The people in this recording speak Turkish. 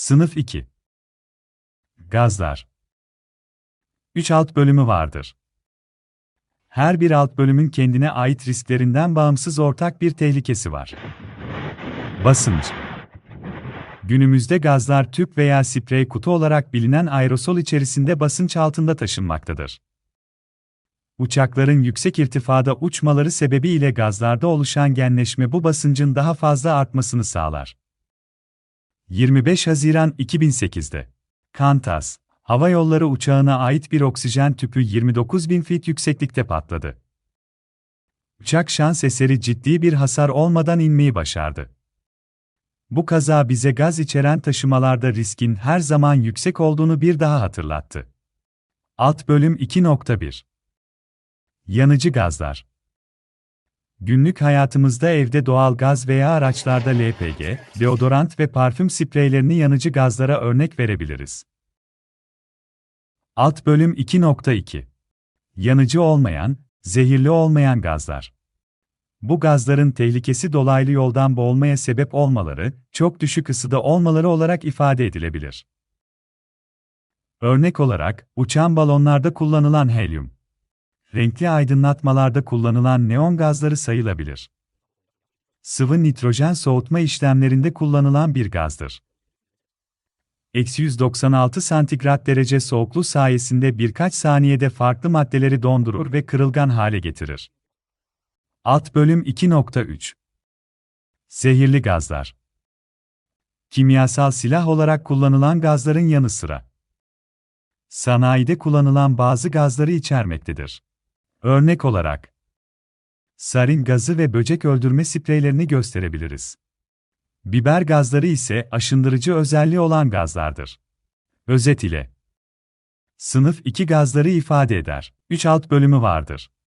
Sınıf 2 Gazlar 3 alt bölümü vardır. Her bir alt bölümün kendine ait risklerinden bağımsız ortak bir tehlikesi var. Basınç Günümüzde gazlar tüp veya sprey kutu olarak bilinen aerosol içerisinde basınç altında taşınmaktadır. Uçakların yüksek irtifada uçmaları sebebiyle gazlarda oluşan genleşme bu basıncın daha fazla artmasını sağlar. 25 Haziran 2008'de Kantas, hava yolları uçağına ait bir oksijen tüpü 29.000 fit yükseklikte patladı. Uçak şans eseri ciddi bir hasar olmadan inmeyi başardı. Bu kaza bize gaz içeren taşımalarda riskin her zaman yüksek olduğunu bir daha hatırlattı. Alt bölüm 2.1 Yanıcı gazlar Günlük hayatımızda evde doğal gaz veya araçlarda LPG, deodorant ve parfüm spreylerini yanıcı gazlara örnek verebiliriz. Alt bölüm 2.2 Yanıcı olmayan, zehirli olmayan gazlar. Bu gazların tehlikesi dolaylı yoldan boğulmaya sebep olmaları, çok düşük ısıda olmaları olarak ifade edilebilir. Örnek olarak, uçan balonlarda kullanılan helyum. Renkli aydınlatmalarda kullanılan neon gazları sayılabilir. Sıvı nitrojen soğutma işlemlerinde kullanılan bir gazdır. Eksi 196 santigrat derece soğukluğu sayesinde birkaç saniyede farklı maddeleri dondurur ve kırılgan hale getirir. Alt bölüm 2.3 Zehirli gazlar Kimyasal silah olarak kullanılan gazların yanı sıra sanayide kullanılan bazı gazları içermektedir. Örnek olarak sarin gazı ve böcek öldürme spreylerini gösterebiliriz. Biber gazları ise aşındırıcı özelliği olan gazlardır. Özet ile Sınıf 2 gazları ifade eder. 3 alt bölümü vardır.